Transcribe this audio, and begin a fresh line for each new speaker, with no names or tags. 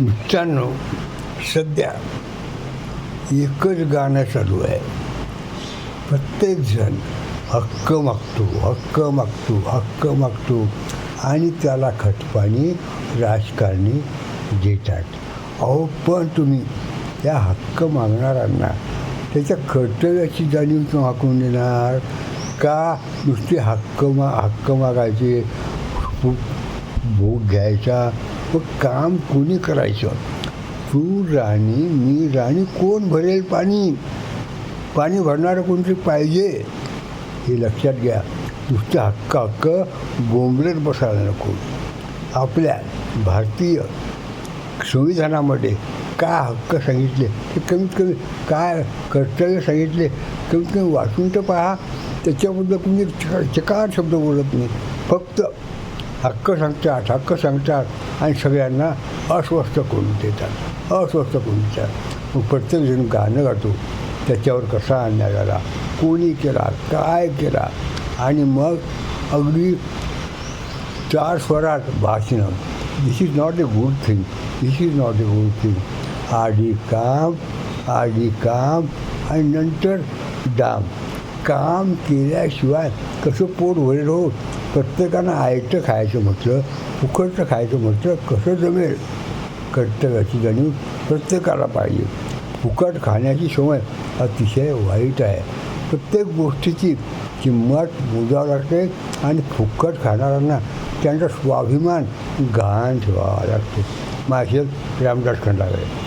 मित्रांनो सध्या एकच गाणं चालू आहे. प्रत्येकजण हक्क मागतो हक्क मागतो हक्क मागतो आणि त्याला खतपाणी राजकारणी देतात. अहो पण तुम्ही त्या हक्क मागणाऱ्यांना त्याच्या कर्तव्याची जाणीव केव्हा करून देणार का? नुसते हक्क मा हक्क मागायचे भोग घ्यायचा व काम कोणी करायचं? तू राणी मी राणी कोण भरेल पाणी? पाणी भरणारं कोणतरी पाहिजे? हे लक्षात घ्या. नुसतं हक्क हक्क बोंबलत बसायला नको. आपल्या भारतीय संविधानामध्ये काय हक्क सांगितले? ते कमीत कमी काय कर्तव्य सांगितले? कमीत कमी वाचून तर पहा. त्याच्याबद्दल कुणी चकार शब्द बोलत नाही. फक्त हक्क सांगतात हक्क सांगतात आणि सगळ्यांना अस्वस्थ करून देतात. अस्वस्थ करून देतात. मग प्रत्येकजण गाणं गातो. त्याच्यावर कसा अन्याय झाला? कोणी केला? काय केला? आणि मग अगदी चार स्वरात भाषणं. This is not a good thing this is not a good thing आधी काम आधी काम आणि नंतर दाम. काम केल्याशिवाय कसं पोट भरेल हो? प्रत्येकानं आयतं खायचं म्हटलं फुकटचं खायचं म्हटलं कसं जमेल? कर्तव्याची जाणीव प्रत्येकाला पाहिजे. फुकट खाण्याची सवय अतिशय वाईट आहे. प्रत्येक गोष्टीची किंमत मोजावं लागते आणि फुकट खाणाऱ्यांना त्यांचा स्वाभिमान गहाण ठेवावा लागतो. माझे रामदास खंडावे